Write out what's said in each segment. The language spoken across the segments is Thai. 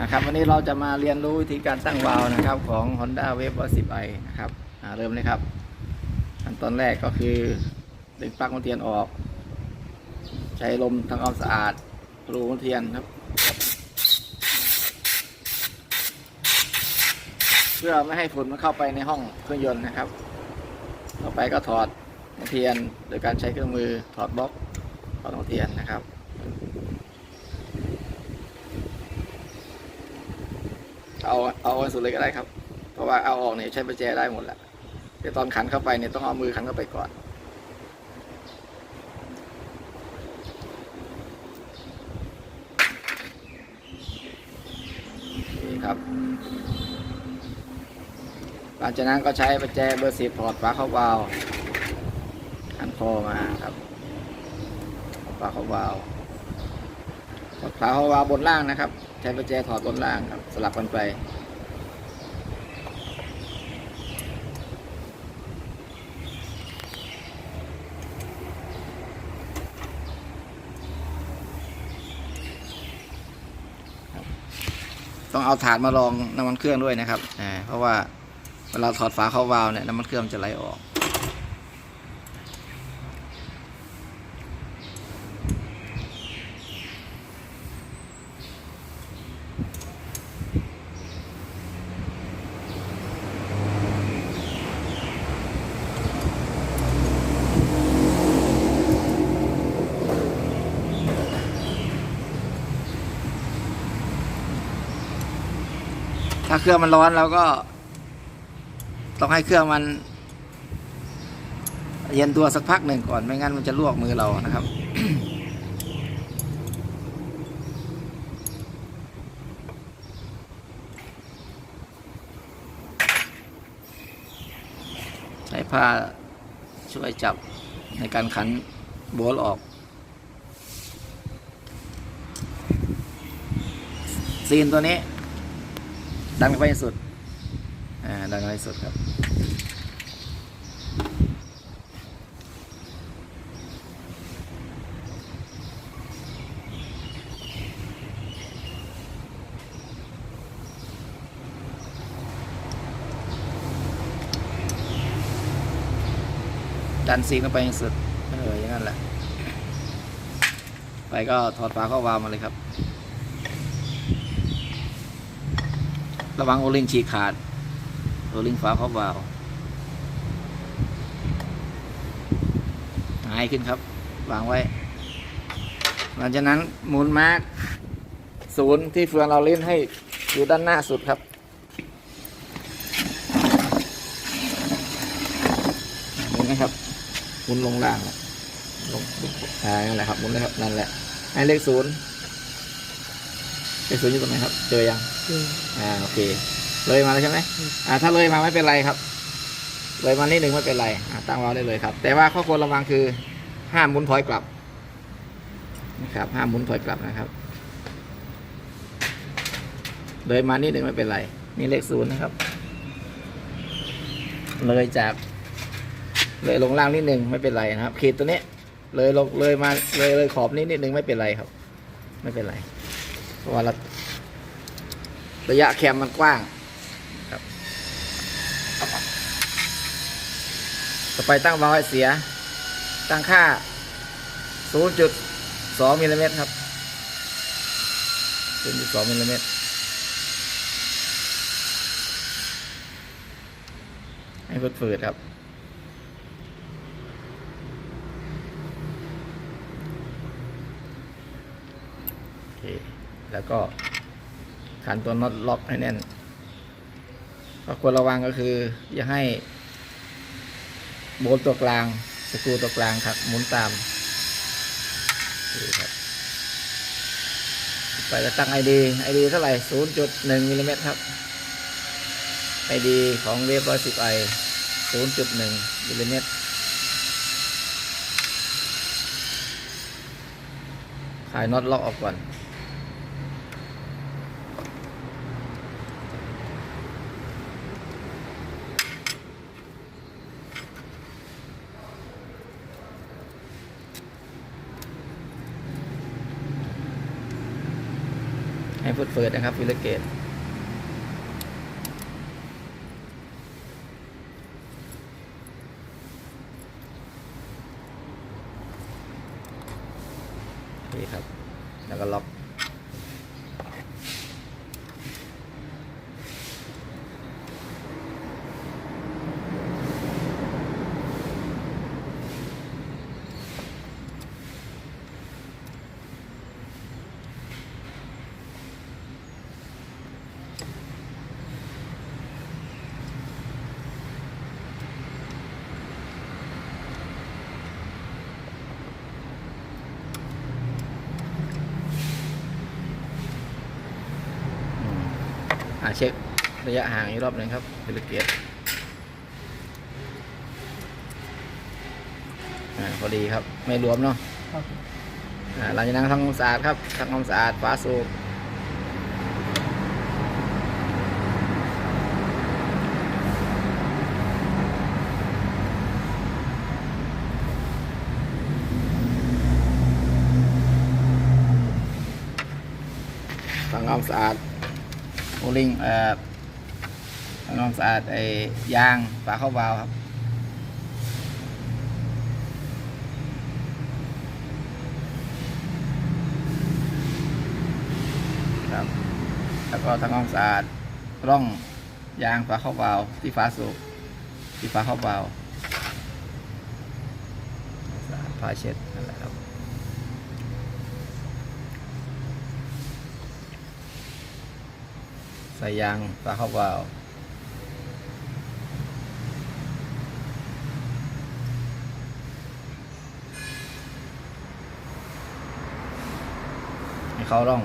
นะครับวันนี้เราจะมาเรียนรู้วิธีการตั้งวาล์วนะครับของ Honda Wave 110i นะครับเริ่มเลยครับขั้นตอนแรกก็คือดึงปลั๊กมนเทียนออก ใช้ลมทำความสะอาดรูมนเทียนครับ เพื่อไม่ให้ฝุ่นมันเข้าไปในห้องเครื่องยนต์นะครับ ต่อไปก็ถอดมนเทียนโดยการใช้เครื่องมือถอดบล็อกถอดมนเทียนนะครับ เอาเอาอันสุดเลยก็ได้ครับ เพราะว่าเอาออกเนี่ยใช้ประแจได้หมดแหละแต่ตอนขันเข้าไปเนี่ยต้องเอามือขันเข้าไปก่อน นี่ครับ หลังจากนั้นก็ใช้ประแจเบอร์สิบถอดฝาเข้าวาล์วหันคอมาครับฝาเข้าวาล์วถอดฝาเข้าวาล์วบนล่างนะครับ ช้ประแจถอดบนล่างครับ สลับกันไป ต้องเอาถาดมาลองน้ำมันเครื่องด้วยนะครับอ่าเพราะว่าเวลาถอดฝาเข้าวาล์วเนี่ยน้ำมันเครื่องจะไหลออก ถ้าเครื่องมันร้อนเราก็ ต้องให้เครื่องมัน เย็นตัวสักพักหนึ่งก่อน ไม่งั้นมันจะลวกมือเรานะครับใช้ผ้าช่วยจับในการขันโบลออกซีนตัวนี้ ดันเข้าไปให้สุด อ่า ดันเข้าไปให้สุดครับ ดันซีนเข้าไปให้สุด เออ อย่างนั้นแหละ ไปก็ถอดฝาเข้าวาล์วมาเลยครับ ระวังโอลิงฉีกขาด โอลิงฝาครอบวาล์วหายขึ้นครับ วางไว้ หลังจากนั้นหมุนมาร์กศูนย์ที่เฟืองเราเล่นให้อยู่ด้านหน้าสุดครับหมุนนะครับหมุนลงล่างลงอ่านั่นแหละครับหมุนเลยครับนั่นแหละให้เลขศูนย์ เลขศูนย์อยู่ตรงไหนครับ เจอยังอ่าโอเค เลยมาแล้วใช่ไหมอ่าถ้าเลยมาไม่เป็นไรครับ เลยมานิดหนึ่งไม่เป็นไรอ่าตั้งวาล์วได้เลยครับ แต่ว่าข้อควรระวังคือ ห้ามหมุนถอยกลับนะครับห้ามหมุนถอยกลับนะครับ เลยมานิดหนึ่งไม่เป็นไร นี่เลขศูนย์นะครับ เลยจาก เลยลงล่างนิดหนึ่งไม่เป็นไรนะครับขีดตัวนี้เลยลงเลยมาเลยเลยขอบนิดนิดหนึ่งไม่เป็นไรครับ ไม่เป็นไร เพราะว่าเราระยะแคมมันกว้างครับต่อไปตั้งวาล์วให้เสีย ตั้งค่า 0.2มิลลิเมตรครับ0.2มิลลิเมตรให้ฝืดๆครับ โอเค แล้วก็ขันตัวน็อตล็อกให้แน่นก็ควรระวังก็คือ อย่าให้โบลต์ตัวกลาง สกรูตัวกลางครับหมุนตามครับไปจะตั้งไอดีไอดีเท่าไหร่0.1มิลลิเมตรครับไอดีของเวฟร้อยสิบไอ0.1มิลลิเมตรขายน็อตล็อกออกก่อน เฟืดเฟืดๆนะครับฟิลเกตนี่ครับ แล้วก็ล็อก เช็คระยะห่างอีกรอบหนึ่งครับฟิลเกตอ่าพอดีครับ ไม่รวมเนาะครับอ่าหลังจากนั้นทำความสะอาดครับทำความสะอาดฝาสูบทำความสะอาด โอลิงเอ่อทำความสะอาดไอ้ยางฝาเข้าวาล์วครับครับแล้วก็ทำความสะอาดร่องยางฝาเข้าวาล์วที่ฝาสูบที่ฝาเข้าวาล์วสะอาดผ้าเช็ดนั่นแหละครับ ใส่ยางฝาเข้าวาล์วให้เขาร่อง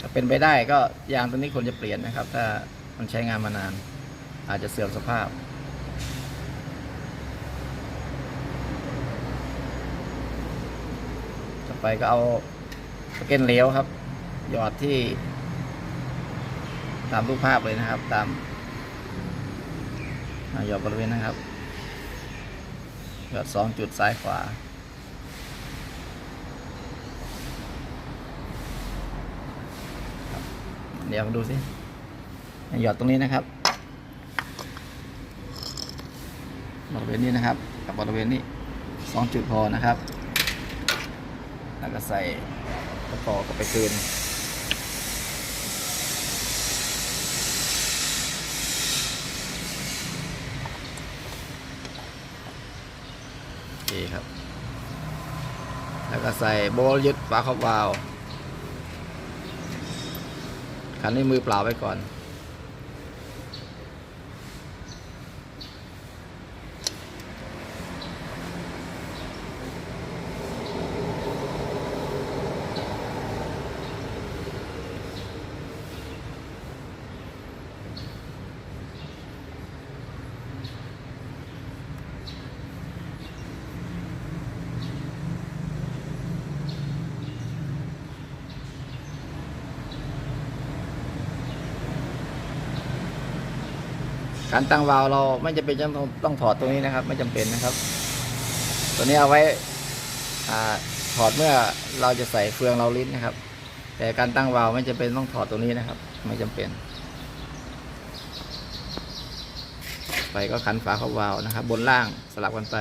ถ้าเป็นไปได้ก็ยางตัวนี้ควรจะเปลี่ยนนะครับ ถ้ามันใช้งานมานาน อาจจะเสื่อมสภาพต่อไปก็เอาสเก็นเหลวครับ หยอดที่ ตามรูปภาพเลยนะครับ ตามหยอดบริเวณนะครับ หยอดสองจุดซ้ายขวาเดี๋ยวมาดูสิหยอดตรงนี้นะครับบริเวณนี้นะครับ กับบริเวณนี้สองจุดพอนะครับ แล้วก็ใส่ตะกอก็ไปคืนโอเคครับ แล้ว ก็ใส่โบลยึดฝาครอบวาล์วขันด้มือเปล่าไว้ก่อน การตั้งวาล์วเราไม่จำเป็นจะต้องต้องถอดตรงนี้นะครับ ไม่จำเป็นนะครับ ตัวนี้เอาไว้ถอดเมื่อเราจะใส่เฟืองเราลิ้นนะครับ แต่การตั้งวาล์วไม่จำเป็นต้องถอดตรงนี้นะครับ ไม่จำเป็น ไปก็ขันฝาเข้าวาล์วนะครับ บนล่างสลับกันไป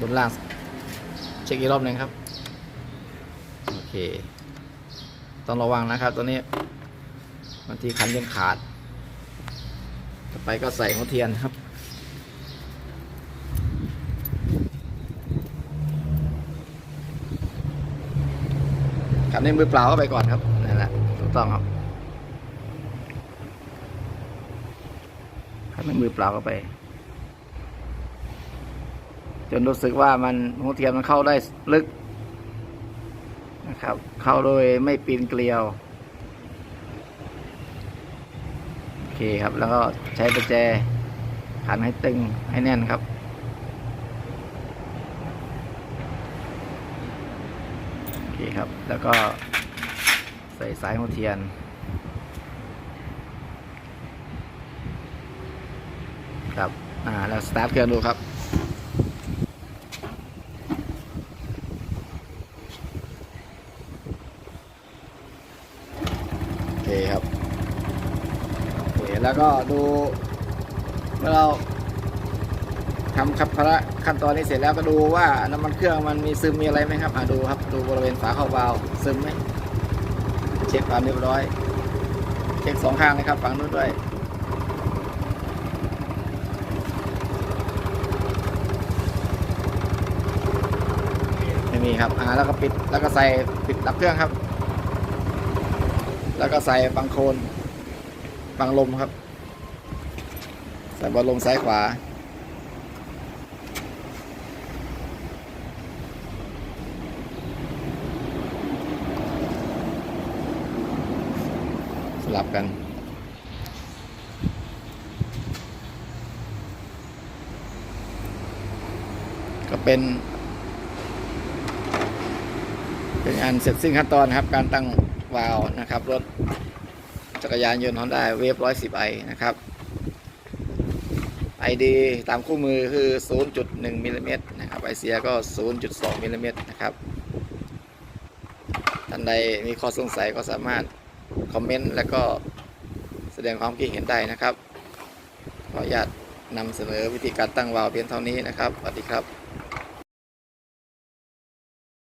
บนล่าง เช็คอีกรอบหนึ่งครับ โอเค ต้องระวังนะครับตัวนี้บางทีคันยังขาด ต่อไปก็ใส่หัวเทียนครับ ขันในมือเปล่าเข้าไปก่อนครับนั่นแหละถูกต้องครับขันในมือเปล่าเข้าไป จนรู้สึกว่ามันหัวเทียมมันเข้าได้ลึกนะครับ เข้าโดยไม่ปีนเกลียว โอเคครับ แล้วก็ใช้ประแจขันให้ตึงให้แน่นครับโอเคครับ แล้วก็ใส่สายหัวเทียนครับ อ่า แล้วสตาร์ทเครื่องดูครับ เคครับโอเคแล้วก็ดูเมื่อเราทำคับพระขั้นตอนนี้เสร็จแล้วก็ดูว่าน้ำมันเครื่องมันมีซึมมีอะไรไหมครับอ่าดูครับดูบริเวณฝาเข้าเบาซึมไหมเช็คความเรียบร้อย เช็คสองข้างนะครับฝั่งนู้นด้วยไม่มีครับอ่าแล้วก็ปิดแล้วก็ใส่ปิดดับเครื่องครับ แล้วก็ใส่บังโคลนบังลมครับ ใส่บอลลมซ้ายขวา สลับกันก็เป็น เป็นงานเสร็จสิ้นขั้นตอนนะครับ การตั้ง วาล์วนะครับ รถจักรยานยนต์ฮอนด้าเวฟร้อยสิบไอนะครับ ID ตามคู่มือคือ 0.1มิลลิเมตรนะครับไอเสียก็ 0.2มิลลิเมตรนะครับท่านใดมีข้อสงสัยก็สามารถคอมเมนต์แล้วก็แสดงความคิดเห็นได้นะครับ ขออนุญาตนำเสนอวิธีการตั้งวาล์วเพียงเท่านี้นะครับ สวัสดีครับ